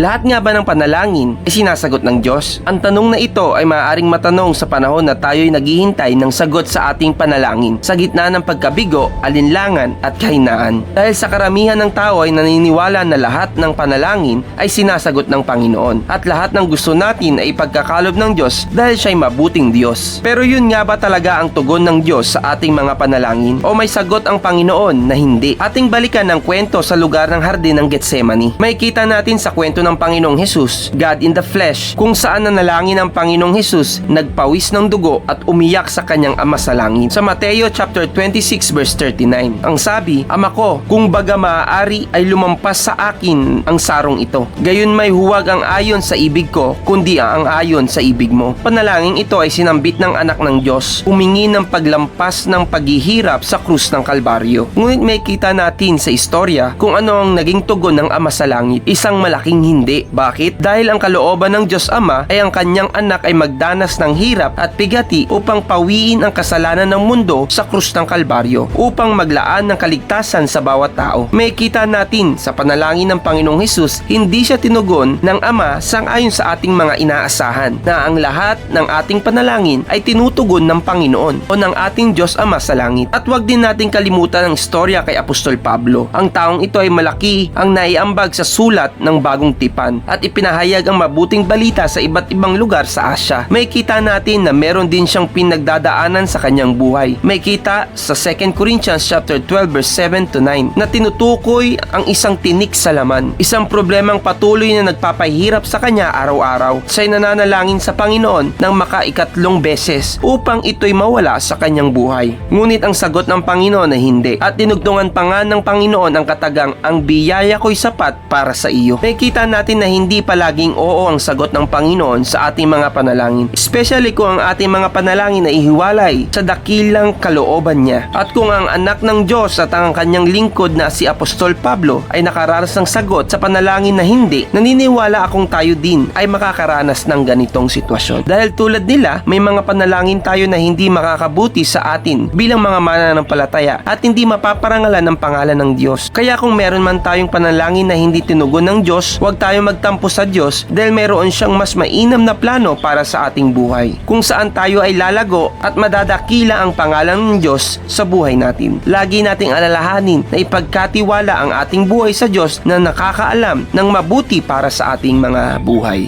Lahat nga ba ng panalangin ay sinasagot ng Diyos? Ang tanong na ito ay maaaring matanong sa panahon na tayo'y naghihintay ng sagot sa ating panalangin sa gitna ng pagkabigo, alinlangan at kahinaan. Dahil sa karamihan ng tao ay naniniwala na lahat ng panalangin ay sinasagot ng Panginoon at lahat ng gusto natin ay ipagkakalob ng Diyos dahil siya'y mabuting Diyos. Pero yun nga ba talaga ang tugon ng Diyos sa ating mga panalangin? O may sagot ang Panginoon na hindi? Ating balikan ang kwento sa lugar ng hardin ng Getsemani. May kita natin sa kwento ng Panginoong Hesus, God in the flesh, kung saan nanalangin ang Panginoong Hesus, nagpawis ng dugo at umiyak sa kanyang ama sa langit. Sa Mateo chapter 26 verse 39, ang sabi, Ama ko, kung baga maaari ay lumampas sa akin ang sarong ito. Gayon may huwag ang ayon sa ibig ko, kundi ang ayon sa ibig mo. Panalangin ito ay sinambit ng anak ng Diyos, humingi ng paglampas ng paghihirap sa krus ng Kalbaryo. Ngunit may kita natin sa istorya kung ano ang naging tugon ng Ama sa Langit, isang malaking hindi. Bakit? Dahil ang kalooban ng Diyos Ama ay ang kanyang anak ay magdanas ng hirap at pigati upang pawiin ang kasalanan ng mundo sa krus ng Kalbaryo, upang maglaan ng kaligtasan sa bawat tao. May kita natin sa panalangin ng Panginoong Hesus, hindi siya tinugon ng Ama sang-ayon sa ating mga inaasahan na ang lahat ng ating panalangin ay tinutugon ng Panginoon o ng ating Diyos Ama sa langit. At wag din nating kalimutan ang istorya kay Apostol Pablo. Ang taong ito ay malaki ang naiambag sa sulat ng bagong tipan at ipinahayag ang mabuting balita sa iba't ibang lugar sa Asya. May kita natin na meron din siyang pinagdadaanan sa kanyang buhay. May kita sa 2 Corinthians chapter 12 verse 7 to 9 na tinutukoy ang isang tinik sa laman. Isang problemang patuloy na nagpapahirap sa kanya araw-araw. Siya'y nananalangin sa Panginoon ng makaikatlong beses upang ito'y mawala sa kanyang buhay. Ngunit ang sagot ng Panginoon ay hindi. At tinugtungan pa nga ng Panginoon ang katagang ang biyaya ko'y sapat para sa iyo. May kita natin na hindi palaging oo ang sagot ng Panginoon sa ating mga panalangin. Especially kung ang ating mga panalangin ay hiwalay sa dakilang kalooban niya. At kung ang anak ng Diyos at ang kanyang lingkod na si Apostol Pablo ay nakaranas ng sagot sa panalangin na hindi, naniniwala akong tayo din ay makakaranas ng ganitong sitwasyon. Dahil tulad nila, may mga panalangin tayo na hindi makakabuti sa atin bilang mga mananampalataya at hindi mapaparangalan ng pangalan ng Diyos. Kaya kung meron man tayong panalangin na hindi tinugon ng Diyos, huwag tayong magtampo sa Diyos dahil meron siyang mas mainam na plano para sa ating buhay. Kung saan tayo ay lalago at madadakila ang pangalan ng Diyos sa buhay natin. Lagi nating alalahanin na ipagkatiwala ang ating buhay sa Diyos na nakakaalam ng mabuti para sa ating mga buhay.